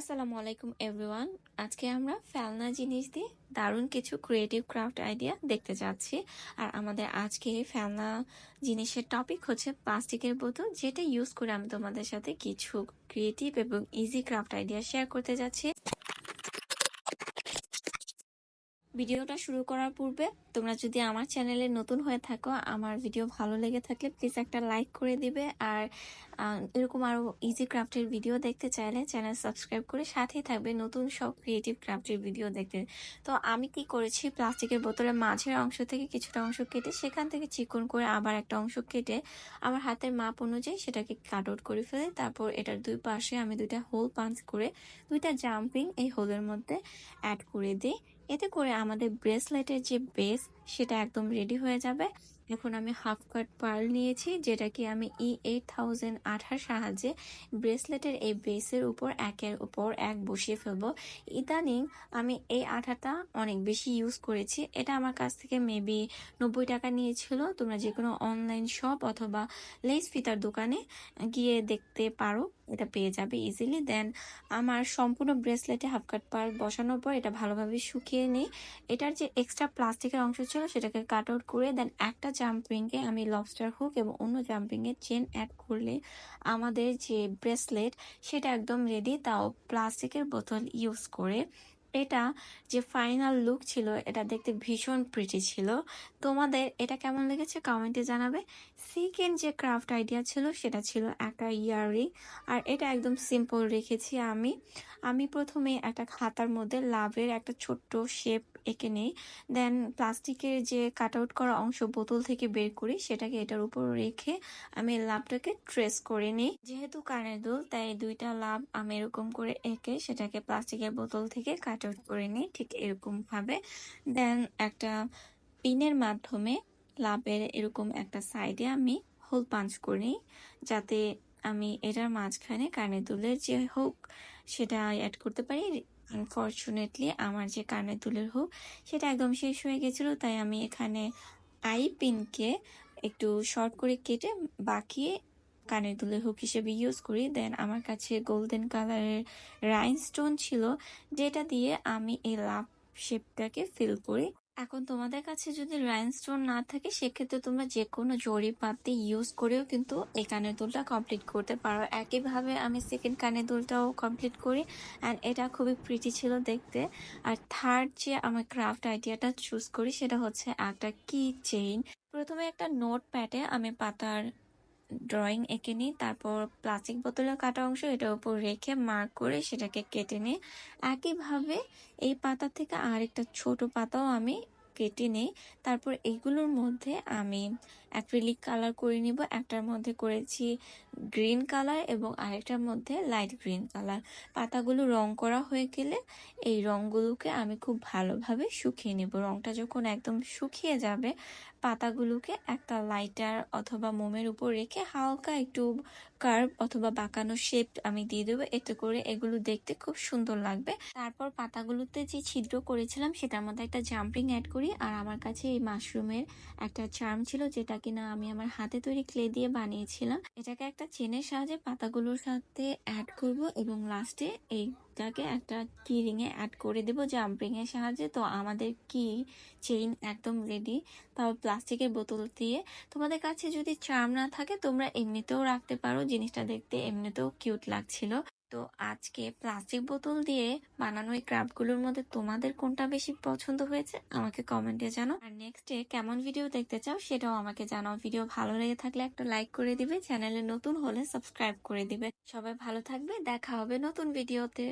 আসসালামু আলাইকুম এভরিওয়ান আজকে আমরা ফেলনা জিনিস দিয়ে দারুণ কিছু ক্রিয়েটিভ ক্রাফট আইডিয়া দেখতে যাচ্ছি। আর আমাদের আজকে ফেলনা জিনিসের টপিক হচ্ছে প্লাস্টিকের বোতল, যেটা ইউজ করে আমি তোমাদের সাথে কিছু ক্রিয়েটিভ এবং ইজি ক্রাফট আইডিয়া শেয়ার করতে যাচ্ছি। ভিডিওটা শুরু করার পূর্বে তোমরা যদি আমার চ্যানেলে নতুন হয়ে থাকো, আমার ভিডিও ভালো লেগে থাকলে প্লিজ একটা লাইক করে দিবে। আর এরকম আরও ইজি ক্রাফটের ভিডিও দেখতে চাইলে চ্যানেল সাবস্ক্রাইব করে সাথেই থাকবে নতুন সব ক্রিয়েটিভ ক্রাফটের ভিডিও দেখতে। তো আমি কি করেছি, প্লাস্টিকের বোতলের মাঝের অংশ থেকে কিছুটা অংশ কেটে সেখান থেকে চিকন করে আবার একটা অংশ কেটে আমার হাতের মাপ অনুযায়ী সেটাকে কাট আউট করে ফেলে। তারপর এটার দুই পাশে আমি দুইটা হোল পাঞ্চ করে দুইটা জাম্পিং এই হোলের মধ্যে অ্যাড করে দিই। এতে করে আমাদের ব্রেসলেটের যে বেস সেটা একদম রেডি হয়ে যাবে। এখন আমি হাফ কাট পার্ল নিয়েছি যেটা কি আমি ই এইট থাউজেন্ড আঠার সাহায্যে ব্রেসলেটের এই বেসের উপর, একের উপর এক বসিয়ে ফেলব। ইদানিং আমি এই আঠাটা অনেক বেশি ইউজ করেছি। এটা আমার কাছ থেকে মেবি নব্বই টাকা নিয়েছিল। তোমরা যে কোনো অনলাইন শপ অথবা লেস ফিতার দোকানে গিয়ে দেখতে পারো, এটা পেয়ে যাবে ইজিলি দেন আমার সম্পূর্ণ ব্রেসলেটে হাফ কাট পার বসানোর পর এটা ভালোভাবে শুকিয়ে নিই। এটার যে এক্সট্রা প্লাস্টিকের অংশ ছিল, সেটাকে কাট আউট করে দেন একটা জাম্পিংয়ে আমি লবস্টার হুক এবং অন্য জাম্পিংয়ে চেন অ্যাড করলে আমাদের যে ব্রেসলেট সেটা একদম রেডি তাও প্লাস্টিকের বোতল ইউজ করে এটা যে ফাইনাল লুক ছিল, এটা দেখতে ভীষণ প্রিটি ছিল। তোমাদের এটা কেমন লেগেছে কমেন্টে জানাবে। সেকেন্ড যে ক্রাফট আইডিয়া ছিল, সেটা ছিল একটা ইয়ারিং আর এটা একদম সিম্পল রেখেছি আমি। আমি প্রথমে একটা খাতার মধ্যে লাভের একটা ছোট্ট শেপ এঁকে নেই। দেন প্লাস্টিকের যে কাট আউট করা অংশ বোতল থেকে বের করি, সেটাকে এটার উপর রেখে আমি লাভটাকে ট্রেস করে নিই। যেহেতু কানের দুল, তাই দুইটা লাভ আমি এরকম করে এঁকে সেটাকে প্লাস্টিকের বোতল থেকে কাট আউট করে নিই ঠিক এরকম ভাবে দেন একটা পিনের মাধ্যমে লাভের এরকম একটা সাইডে আমি হোল পাঞ্চ করি যাতে আমি এটার মাঝখানে কানের দুলের যে হোক সেটা অ্যাড করতে পারি। আনফর্চুনেটলি আমার যে কানের দুলের হোক সেটা একদম শেষ হয়ে গেছিল, তাই আমি এখানে আই পিনকে একটু শর্ট করে কেটে বাকিয়ে কানের দুলের হুক হিসেবে ইউজ করি। দেন আমার কাছে গোল্ডেন কালারের রাইনস্টোন ছিল, যেটা দিয়ে আমি এই লাভ শেপটাকে ফিল করি। এখন তোমাদের কাছে যদি রাইনস্টোন না থাকে, সেক্ষেত্রে তোমরা যে কোনো জরি পাতি ইউজ করেও কিন্তু এই কানের দুলটা কমপ্লিট করতে পারো। একইভাবে আমি সেকেন্ড কানের দুলটাও কমপ্লিট করি অ্যান্ড এটা খুবই প্রিটি ছিল দেখতে। আর থার্ড যে আমার ক্রাফট আইডিয়াটা চুজ করি, সেটা হচ্ছে একটা কি চেইন প্রথমে একটা নোট প্যাডে আমি পাতার ড্রয়িং এঁকে নিই, তারপর প্লাস্টিক বোতলের কাটা অংশ এটার উপর রেখে মার্ক করে সেটাকে কেটে নিই। একইভাবে এই পাতা থেকে আরেকটা ছোট পাতাও আমি কেটে নিই। তারপর এইগুলোর মধ্যে আমি অ্যাক্রিলিক কালার করে নিব। একটার মধ্যে করেছি গ্রিন কালার এবং আরেকটার মধ্যে লাইট গ্রিন কালার। পাতাগুলো রং করা হয়ে গেলে এই রংগুলোকে আমি খুব ভালোভাবে শুকিয়ে নেব। রংটা যখন একদম শুকিয়ে যাবে, পাতাগুলোকে একটা লাইটার অথবা মোমের উপর রেখে হালকা একটু কার্ভ অথবা বাঁকানো শেপ আমি দিয়ে দেবো। এতে করে এগুলো দেখতে খুব সুন্দর লাগবে। তারপর পাতাগুলোতে যে ছিদ্র করেছিলাম, সেটার মধ্যে একটা জাম্পিং অ্যাড করি। আর আমার কাছে এই মাশরুমের একটা চার্ম ছিল যেটা কিনা আমি আমার হাতে তৈরি ক্লে দিয়ে বানিয়েছিলাম। এটাকে একটা চেনের সাহায্যে পাতাগুলোর সাথে অ্যাড করব এবং লাস্টে এইটাকে একটা কি রিং এ অ্যাড করে দেবো এর সাহায্যে। তো আমাদের কি চেইন একদম রেডি তাও প্লাস্টিকের বোতল দিয়ে। তোমাদের কাছে যদি চার্ম না থাকে, তোমরা এমনিতেও রাখতে পারো, জিনিসটা দেখতে এমনিতেও কিউট লাগছিল। তো আজকে প্লাস্টিক বোতল দিয়ে বানানো এই ক্রাফটগুলোর মধ্যে তোমাদের কোনটা বেশি পছন্দ হয়েছে আমাকে কমেন্টে জানাও। আর নেক্সটে কেমন ভিডিও দেখতে চাও সেটাও আমাকে জানাও। ভিডিও ভালো লেগে থাকলে একটা লাইক করে দিবে চ্যানেলে নতুন হলে সাবস্ক্রাইব করে দিবে। সবাই ভালো থাকবে, দেখা হবে নতুন ভিডিওতে